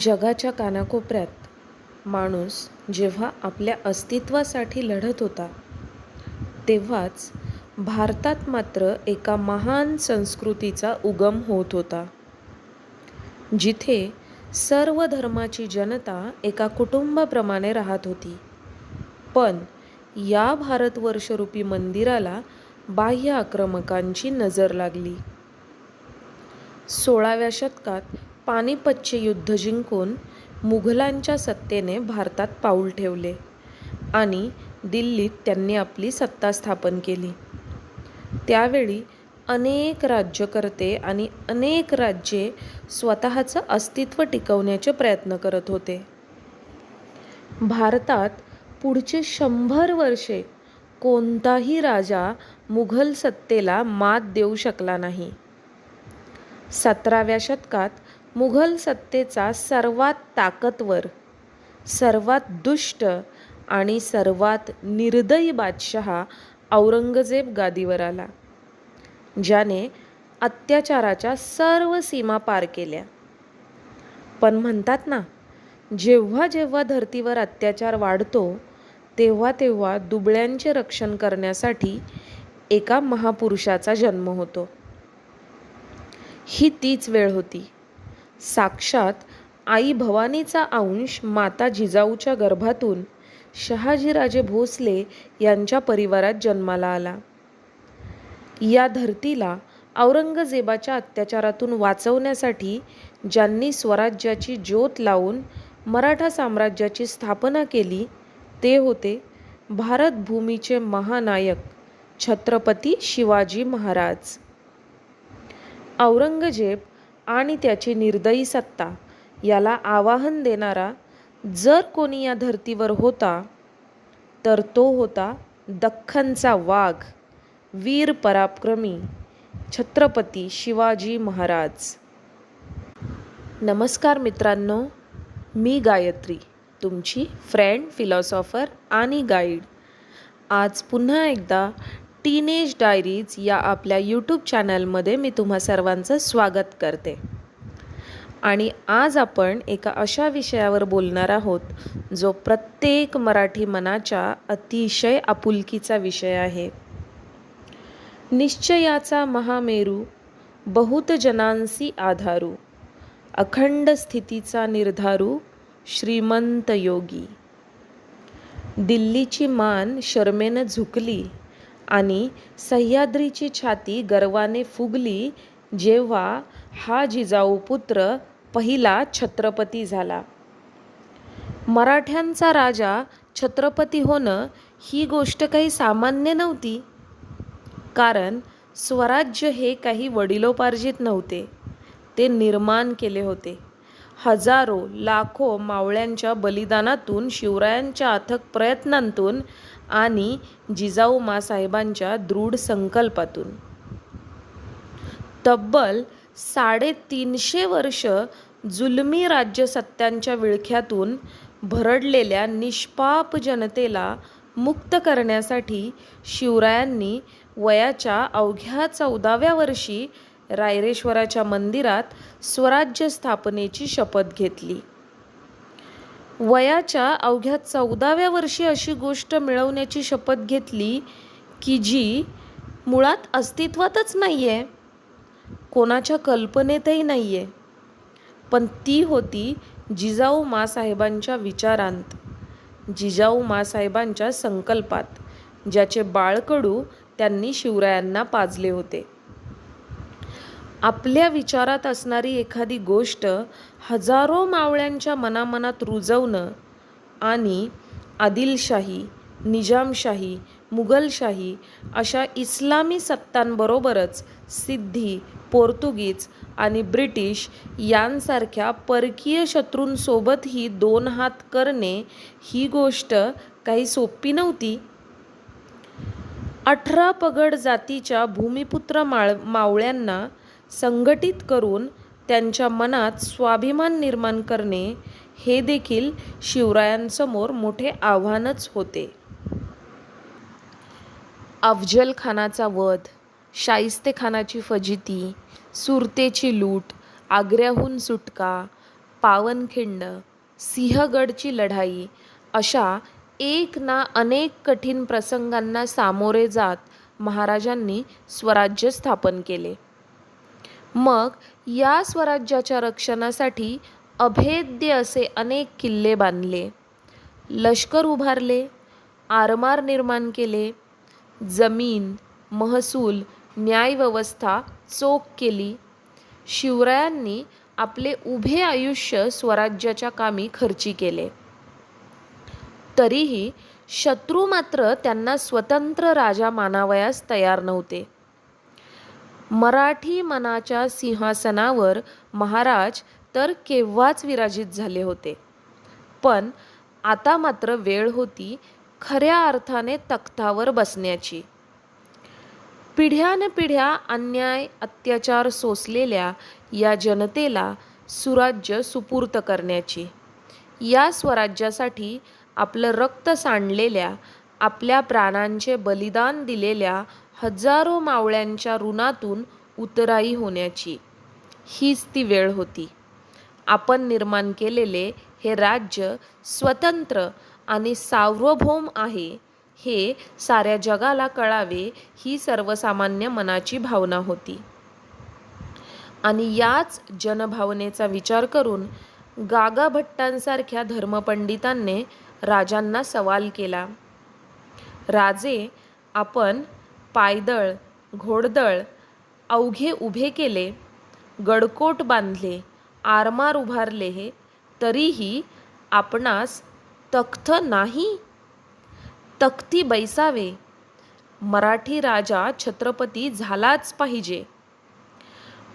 जगाच्या कानाकोपऱ्यात माणूस जेव्हा आपल्या अस्तित्वासाठी लढत होता तेव्हाच भारतात मात्र एका महान संस्कृतीचा उगम होत होता जिथे सर्व धर्माची जनता एका कुटुंबाप्रमाणे राहत होती. पण या भारतवर्षरूपी मंदिराला बाह्य आक्रमकांची नजर लागली. सोळाव्या शतकात पानिपतचे युद्ध जिंकून मुघलांच्या सत्तेने भारतात पाऊल ठेवले आणि दिल्लीत त्यांनी आपली सत्ता स्थापन केली. त्यावेळी अनेक राज्यकर्ते आणि अनेक राज्ये स्वतःचं अस्तित्व टिकवण्याचे प्रयत्न करत होते. भारतात पुढचे शंभर वर्षे कोणताही राजा मुघल सत्तेला मात देऊ शकला नाही. सतराव्या शतकात मुघल सत्तेचा सर्वात ताकदवर सर्वात दुष्ट आणि सर्वात निर्दयी बादशहा औरंगजेब गादीवर आला ज्याने अत्याचाराच्या सर्व सीमा पार केल्या. पण म्हणतात ना जेव्हा जेव्हा धर्तीवर अत्याचार वाढतो तेव्हा तेव्हा दुबळ्यांचे रक्षण करण्यासाठी एका महापुरुषाचा जन्म होतो. ही तीच वेळ होती. साक्षात आई भवानीचा अंश माता जिजाऊच्या गर्भातून शहाजीराजे भोसले यांच्या परिवारात जन्माला आला. या धर्तीला औरंगजेबाच्या अत्याचारातून वाचवण्यासाठी ज्यांनी स्वराज्याची ज्योत लावून मराठा साम्राज्याची स्थापना केली ते होते भारतभूमीचे महानायक छत्रपती शिवाजी महाराज. औरंगजेब आणि त्याची निर्दयी सत्ता याला आवाहन देणारा जर कोणी या धर्तीवर होता तर तो होता दख्खनचा वाघ वीर पराक्रमी छत्रपती शिवाजी महाराज. नमस्कार मित्रांनो मी गायत्री तुमची फ्रेंड फिलॉसॉफर आणि गाईड आज पुन्हा एकदा टीनेज डायरीज या आपल्या यूट्यूब चॅनलमध्ये मी तुम्हा सर्वांचं स्वागत करते. आणि आज आपण एका अशा विषयावर बोलणार आहोत जो प्रत्येक मराठी मनाच्या अतिशय आपुलकीचा विषय आहे. निश्चयाचा महामेरू बहुत जनांसी आधारू अखंड स्थितीचा निर्धारू श्रीमंत योगी. दिल्लीची मान शर्मेनं झुकली आणि सह्याद्रीची छाती गर्वाने फुगली जेव्हा हा जिजाऊ पुत्र पहिला छत्रपती झाला. मराठ्यांचा राजा छत्रपती होणं ही गोष्ट काही सामान्य नव्हती. कारण स्वराज्य हे काही वडिलोपार्जित नव्हते. ते निर्माण केले होते. हजारो लाखो मावळ्यांच्या बलिदानातून शिवरायांच्या अथक प्रयत्नांतून आणि जिजाऊ मासाहेबांच्या दृढ संकल्पातून. तब्बल साडेतीनशे वर्ष जुलमी राज्यसत्त्यांच्या विळख्यातून भरडलेल्या निष्पाप जनतेला मुक्त करण्यासाठी शिवरायांनी वयाच्या अवघ्या चौदाव्या वर्षी रायरेश्वराच्या मंदिरात स्वराज्य स्थापनेची शपथ घेतली. वयाच्या अवघ्या चौदाव्या वर्षी अशी गोष्ट मिळवण्याची शपथ घेतली की जी मुळात अस्तित्वातच नाही आहे कोणाच्या कल्पनेतही नाही आहे पण ती होती जिजाऊ मासाहेबांच्या विचारांत. जिजाऊ मासाहेबांच्या संकल्पात ज्याचे बाळकडू त्यांनी शिवरायांना पाजले होते. आपल्या विचारात असणारी एखादी गोष्ट हजारो मावळ्यांच्या मनामनात रुजवणं आणि आदिलशाही निजामशाही मुघलशाही अशा इस्लामी सत्तांबरोबरच सिद्धी पोर्तुगीज आणि ब्रिटिश यांसारख्या परकीय शत्रूंसोबतही दोन हात करणे ही गोष्ट काही सोपी नव्हती. अठरा पगड जातीच्या भूमिपुत्र माळ मावळ्यांना संघटित करून त्यांच्या मनात स्वाभिमान निर्माण करणे हे देखील शिवरायांसमोर मोठे आव्हानच होते. अफजल खानाचा वध शाहिस्तेखानाची फजिती सुरतेची लूट आग्र्याहून सुटका पावनखिंड सिंहगडची लढाई अशा एक ना अनेक कठीण प्रसंगांना सामोरे जात महाराजांनी स्वराज्य स्थापन केले. मग या स्वराज्याच्या रक्षणासाठी अभेद्य असे अनेक किल्ले बांधले. लष्कर उभारले आरमार निर्माण केले जमीन महसूल न्यायव्यवस्था चोख केली. शिवरायांनी आपले उभे आयुष्य स्वराज्याच्या कामी खर्ची केले. तरीही शत्रू मात्र त्यांना स्वतंत्र राजा मानावयास तयार नव्हते. मराठी मनाच्या सिंहासनावर महाराज तर केव्हाच विराजित झाले होते. पण आता मात्र वेळ होती खऱ्या अर्थाने तख्तावर बसण्याची. पिढ्यानपिढ्या अन्याय अत्याचार सोसलेल्या या जनतेला सुराज्य सुपूर्त करण्याची या स्वराज्यासाठी आपलं रक्त सांडलेल्या आपल्या प्राणांचे बलिदान दिलेल्या हजारो मावळ्यांच्या ऋणातून उतराई होण्याची. हीच ती वेळ होती. आपण निर्माण केलेले हे राज्य स्वतंत्र आणि सार्वभौम आहे हे साऱ्या जगाला कळावे ही सर्वसामान्य मनाची भावना होती. आणि याच जनभावनेचा विचार करून गागा भट्टांसारख्या धर्मपंडितांनी राजांना सवाल केला. राजे आपण पायदळ घोडदळ अवघे उभे केले गडकोट बांधले आरमार उभारले हे तरीही आपणास तख्त नाही? तख्ती बैसावे. मराठी राजा छत्रपती झालाच पाहिजे.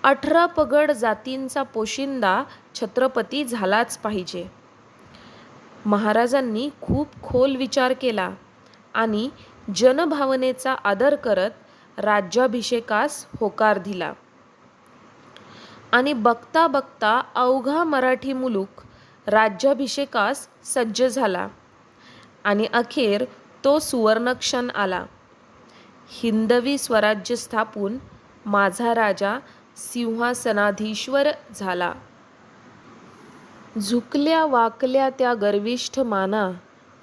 अठरा पगड जातींचा पोशिंदा छत्रपती झालाच पाहिजे. महाराजांनी खूप खोल विचार केला आणि जनभावनेचा आदर करत राज्याभिषेकास होकार दिला. आणि बघता बघता अवघा मराठी मुलूक राज्याभिषेकास सज्ज झाला. आणि अखेर तो सुवर्णक्षण आला. हिंदवी स्वराज्य स्थापून माझा राजा सिंहासनाधीश्वर झाला. झुकल्या वाकल्या त्या गर्विष्ठ माना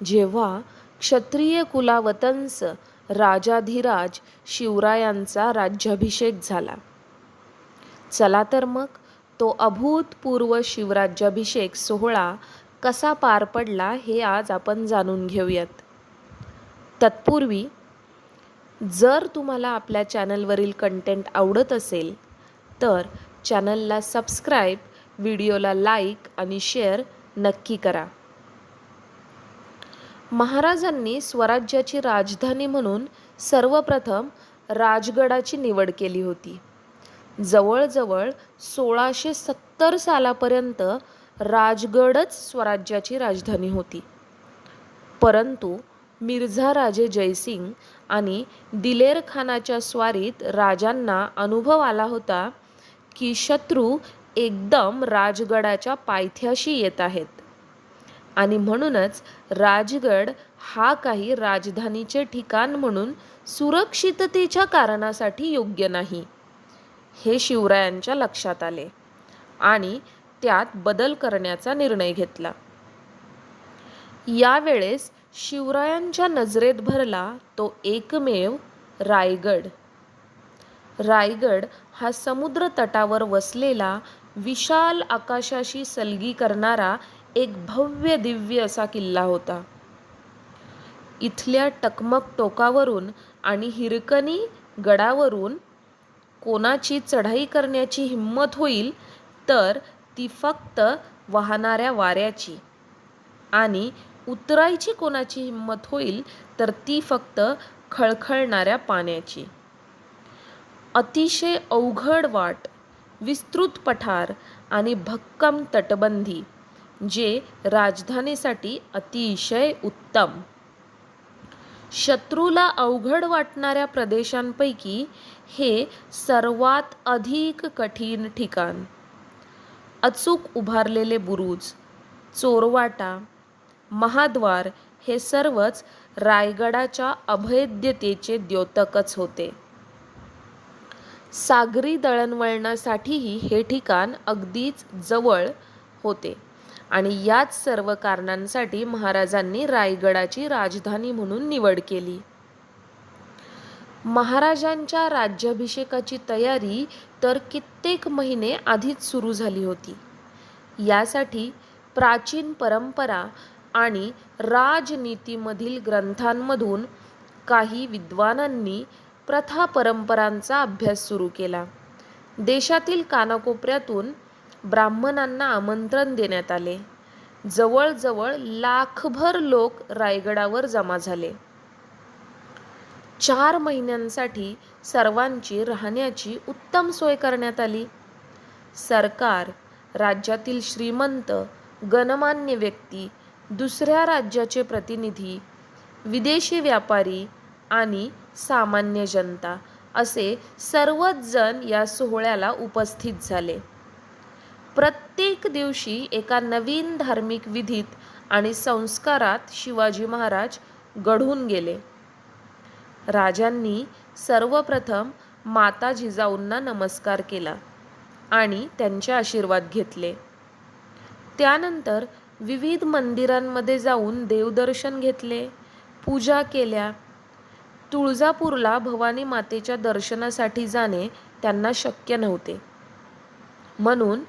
जेव्हा क्षत्रिय कुलावतंस राजाधिराज शिवरायांचा राज्याभिषेक झाला. चला तर मग तो अभूतपूर्व शिवराज्याभिषेक सोहळा कसा पार पडला हे आज आपण जाणून घेऊयात. तत्पूर्वी जर तुम्हाला आपल्या चॅनलवरील कंटेंट आवडत असेल तर चॅनलला सबस्क्राईब व्हिडिओला लाईक आणि शेअर नक्की करा. महाराजांनी स्वराज्याची राजधानी म्हणून सर्वप्रथम राजगडाची निवड केली होती. जवळजवळ सोळाशे सत्तर सालापर्यंत राजगडच स्वराज्याची राजधानी होती. परंतु मिर्झा राजे जयसिंग आणि दिलेर खानाच्या स्वारीत राजांना अनुभव आला होता की शत्रू एकदम राजगडाच्या पायथ्याशी येत आहेत. आणि म्हणूनच राजगड हा काही राजधानीचे ठिकाण म्हणून सुरक्षिततेच्या कारणासाठी योग्य नाही हे शिवरायांच्या लक्षात आले आणि त्यात बदल करण्याचा निर्णय घेतला. यावेळेस शिवरायांच्या नजरेत भरला तो एकमेव रायगड. रायगड हा समुद्र तटावर वसलेला विशाल आकाशाशी सलगी करणारा एक भव्य दिव्य असा किल्ला होता. इथल्या टकमक टोकावरून आणि हिरकणी गडावरून कोणाची चढाई करण्याची हिंमत होईल तर ती फक्त वाहणाऱ्या वाऱ्याची. आणि उतरायची कोणाची हिंमत होईल तर ती फक्त खळखळणाऱ्या पाण्याची. अतिशय अवघड वाट विस्तृत पठार आणि भक्कम तटबंदी. जे राजधानीसाठी अतिशय उत्तम. शत्रूला अवघड वाटणाऱ्या प्रदेशांपैकी हे सर्वात अधिक कठीण ठिकाण. अचूक उभारलेले बुरुज चोरवाटा महाद्वार हे सर्वच रायगडाच्या अभेद्यतेचे द्योतकच होते. सागरी दळणवळणासाठीही हे ठिकाण अगदीच जवळ होते. आणि याच सर्व कारणांसाठी महाराजांनी रायगडाची राजधानी म्हणून निवड केली. महाराजांच्या राज्याभिषेकाची तयारी तर कित्येक महिने आधीच सुरू झाली होती. यासाठी प्राचीन परंपरा आणि राजनीतीमधील ग्रंथांमधून काही विद्वानांनी प्रथा परंपरांचा अभ्यास सुरू केला. देशातील कानाकोपऱ्यातून ब्राह्मणांना आमंत्रण देण्यात आले. जवळजवळ लाखभर लोक रायगडावर जमा झाले. चार महिन्यांसाठी सर्वांची राहण्याची उत्तम सोय करण्यात आली. सरकार राज्यातील श्रीमंत गणमान्य व्यक्ती दुसऱ्या राज्याचे प्रतिनिधी विदेशी व्यापारी आणि सामान्य जनता असे सर्वच जण या सोहळ्याला उपस्थित झाले. प्रत्येक दिवशी एका नवीन धार्मिक विधीत आणि संस्कारात शिवाजी महाराज घडून गेले. राजांनी सर्वप्रथम माता जिजाऊंना नमस्कार केला आणि त्यांचे आशीर्वाद घेतले. त्यानंतर विविध मंदिरांमध्ये जाऊन देवदर्शन घेतले पूजा केल्या. तुळजापूरला भवानी मातेच्या दर्शनासाठी जाणे त्यांना शक्य नव्हते. म्हणून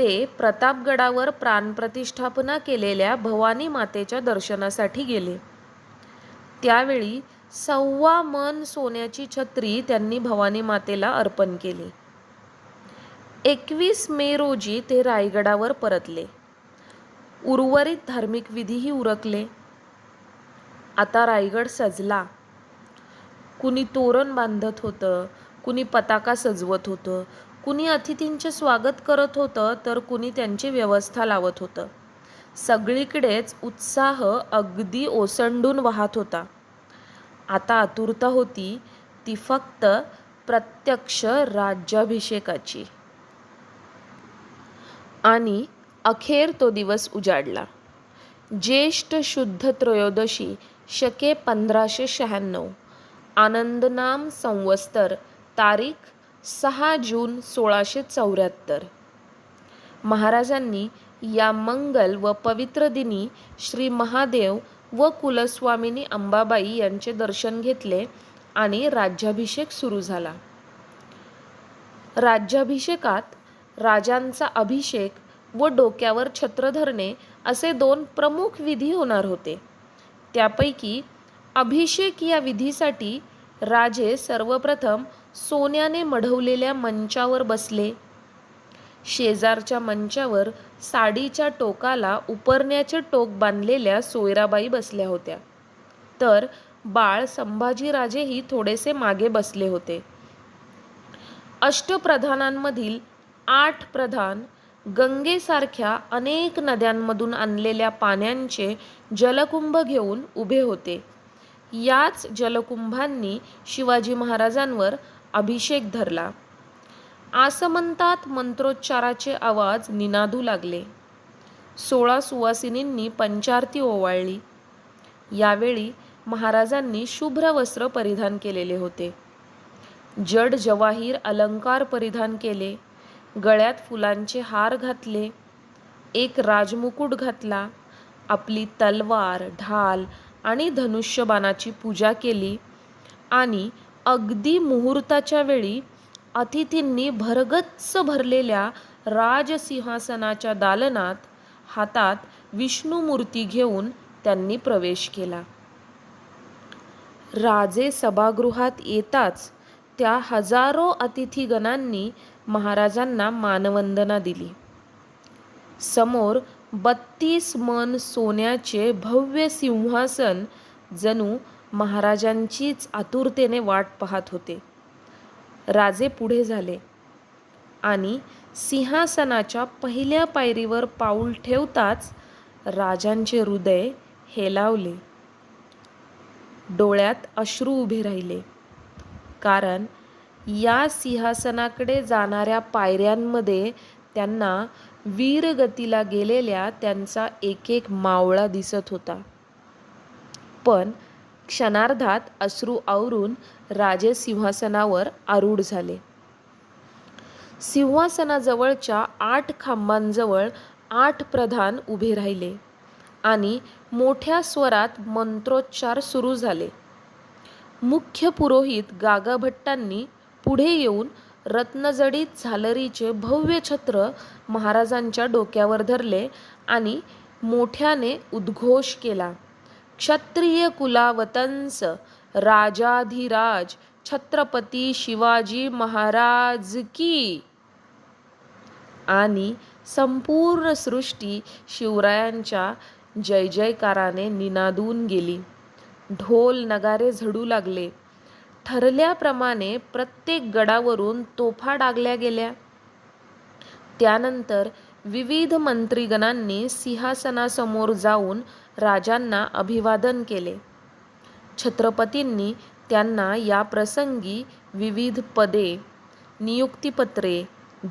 ते प्रतापगडावर प्राणप्रतिष्ठापना केलेल्या भवानी मातेच्या दर्शनासाठी गेले. त्यावेळी सव्वा मन सोन्याची छत्री त्यांनी भवानी मातेला अर्पण केली. एकवीस मे रोजी ते रायगडावर परतले. उर्वरित धार्मिक विधीही उरकले. आता रायगड सजला. कुणी तोरण बांधत होतं कुणी पताका सजवत होतं कुणी अतिथींचे स्वागत करत होतं तर कुणी त्यांची व्यवस्था लावत होतं. सगळीकडेच उत्साह अगदी ओसंडून वाहत होता. आता आतुरता होती ती फक्त प्रत्यक्ष राज्याभिषेकाची. आणि अखेर तो दिवस उजाडला. ज्येष्ठ शुद्ध त्रयोदशी शके पंधराशे शहाण्णव. आनंदनाम संवत्सर तारीख सहा जून सोळाशे चौऱ्याहत्तर. महाराजांनी या मंगल व पवित्र दिनी श्री महादेव व कुलस्वामिनी अंबाबाई यांचे दर्शन घेतले आणि राज्याभिषेक सुरू झाला. राज्याभिषेकात राजांचा अभिषेक व डोक्यावर छत्र धरणे असे दोन प्रमुख विधी होणार होते. त्यापैकी अभिषेक या विधीसाठी राजे सर्वप्रथम सोन्याने मढवलेल्या मंचावर बसले. शेजारच्या मंचावर साडीच्या टोकाला उपरण्याचे टोक बांधलेल्या सोयराबाई बसल्या होत्या. तर बाळ संभाजीराजेही थोडेसे मागे बसले होते. अष्टप्रधानांमधील आठ प्रधान गंगेसारख्या अनेक नद्यांमधून आणलेल्या पाण्याचे जलकुंभ घेऊन उभे होते. याच जलकुंभांनी शिवाजी महाराजांवर अभिषेक धरला. आसमंतात मंत्रोच्चाराचे आवाज निनादू लागले. सोळा सुवासिनींनी पंचारती ओवाळली. यावेळी महाराजांनी शुभ्र वस्त्र परिधान केलेले होते. जड जवाहीर अलंकार परिधान केले. गळ्यात फुलांचे हार घातले. एक राजमुकुट घातला. आपली तलवार ढाल आणि धनुष्यबाणाची पूजा केली आणि अगदी मुहूर्ताच्या वेळी अतिथींनी भरगच्च भरलेल्या राजसिंहासनाच्या दालनात हातात विष्णुमूर्ती घेऊन त्यांनी प्रवेश केला. राजे सभागृहात येताच त्या हजारो अतिथीगणांनी महाराजांना मानवंदना दिली. समोर बत्तीस मन सोन्याचे भव्य सिंहासन जणू महाराजांचीच आतुरतेने वाट पाहत होते. राजे पुढे झाले आणि सिंहासनाच्या पहिल्या पायरीवर पाऊल ठेवताच राजांचे हृदय हेलावले. डोळ्यात अश्रू उभे राहिले. कारण या सिंहासनाकडे जाणाऱ्या पायऱ्यांमध्ये त्यांना वीरगतीला गेलेल्या त्यांचा एक एक मावळा दिसत होता. पण क्षणार्धात अश्रू आवरून राजे सिंहासनावर आरूढ झाले. सिंहासनाजवळच्या आठ खांबांजवळ आठ प्रधान उभे राहिले आणि मोठ्या स्वरात मंत्रोच्चार सुरू झाले. मुख्य पुरोहित गागाभट्टांनी पुढे येऊन रत्नजडीत झालरीचे भव्य छत्र महाराजांच्या डोक्यावर धरले आणि मोठ्याने उद्घोष केला. क्षत्रिय कुलावतंस राजाधिराज छत्रपती शिवाजी महाराज की. आणि संपूर्ण सृष्टी शिवरायांच्या जय जयकाराने निनादून गेली. ढोल नगारे झडू लागले. ठरल्याप्रमाणे प्रत्येक गडावरून तोफा डागल्या गेल्या. त्यानंतर विविध मंत्रीगणांनी सिंहासनासमोर जाऊन राजांना अभिवादन केले. छत्रपतींनी त्यांना या प्रसंगी विविध पदे नियुक्तीपत्रे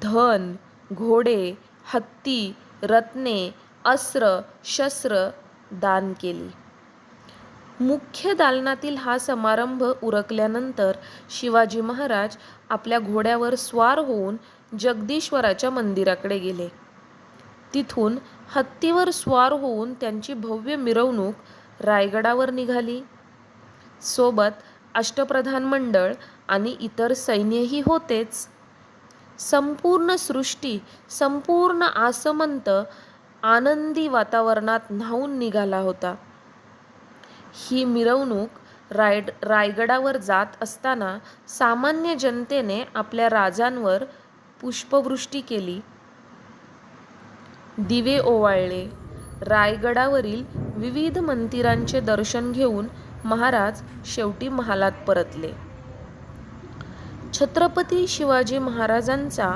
धन घोडे हत्ती रत्ने अस्त्र शस्त्र दान केली. मुख्य दालनातील हा समारंभ उरकल्यानंतर शिवाजी महाराज आपल्या घोड्यावर स्वार होऊन जगदीश्वराच्या मंदिराकडे गेले. तिथून हत्तीवर स्वार होऊन त्यांची भव्य मिरवणूक रायगडावर निघाली. सोबत अष्टप्रधान मंडळ आणि इतर सैन्यही होतेच. संपूर्ण सृष्टी संपूर्ण आसमंत आनंदी वातावरणात न्हावून निघाला होता. ही मिरवणूक राय रायगडावर जात असताना सामान्य जनतेने आपल्या राजांवर पुष्पवृष्टी केली. दिवे ओवाळले. रायगडावरील विविध मंदिरांचे दर्शन घेऊन महाराज शेवटी महालात परतले. छत्रपती शिवाजी महाराजांचा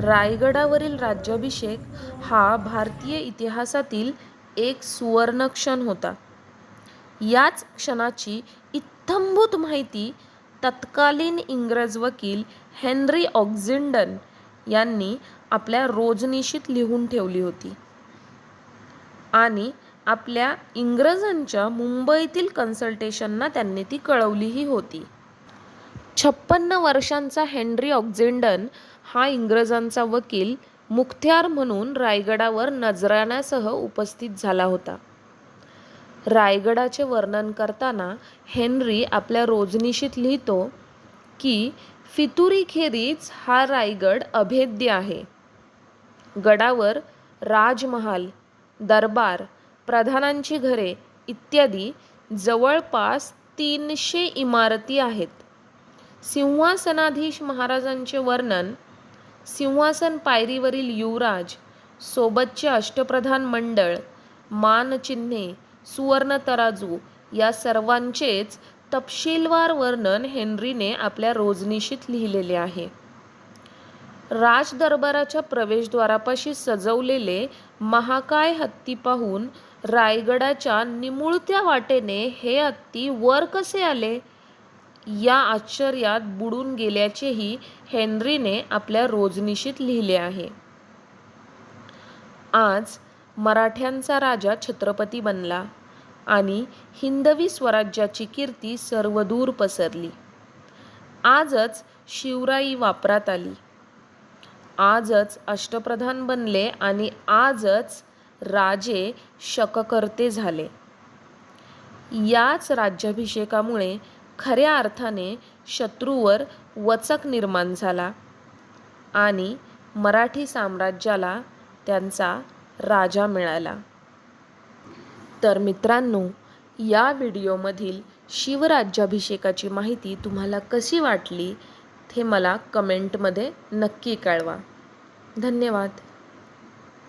रायगडावरील राज्याभिषेक हा भारतीय इतिहासातील एक सुवर्ण क्षण होता. याच क्षणाची इत्थंभूत माहिती तत्कालीन इंग्रज वकील हेनरी ऑक्झिंडन यांनी आपल्या रोजनिशीत लिहून ठेवली होती. आणि आपल्या इंग्रजांच्या मुंबईतील कन्सल्टेशनना त्यांनी ती कळवलीही होती. छप्पन्न वर्षांचा हेनरी ऑक्झेंडन हा इंग्रजांचा वकील मुख्त्यार म्हणून रायगडावर नजराण्यासह उपस्थित झाला होता. रायगडाचे वर्णन करताना हेनरी आपल्या रोजनिशीत लिहितो की फितुरीखेरीज हा रायगड अभेद्य आहे. गडावर राजमहाल दरबार प्रधानांची घरे इत्यादी जवळपास तीनशे इमारती आहेत. सिंहासनाधीश महाराजांचे वर्णन सिंहासन पायरीवरील युवराज सोबतचे अष्टप्रधान मंडळ मानचिन्हे सुवर्ण तराजू या सर्वांचेच तपशीलवार वर्णन हेनरीने आपल्या रोजनिशीत लिहिलेले आहे. राजदरबाराच्या प्रवेशद्वारापाशी सजवलेले महाकाय हत्ती पाहून रायगडाच्या निमुळत्या वाटेने हे हत्ती वर कसे आले? या आश्चर्यात बुडून गेल्याचेही हेनरीने आपल्या रोजनिशीत लिहिले आहे. आज मराठ्यांचा राजा छत्रपती बनला आणि हिंदवी स्वराज्याची कीर्ती सर्वदूर पसरली. आजच शिवराई वापरात आली. आजच अष्टप्रधान बनले आणि आजच राजे शककर्ते झाले. याच राज्याभिषेकामुळे खऱ्या अर्थाने शत्रूवर वचक निर्माण झाला आणि मराठी साम्राज्याला त्यांचा राजा मिळाला. तर मित्रांनो या व्हिडिओमधील शिवराज्याभिषेकाची माहिती तुम्हाला कशी वाटली? ते मला कमेंटमध्ये नक्की कळवा. धन्यवाद.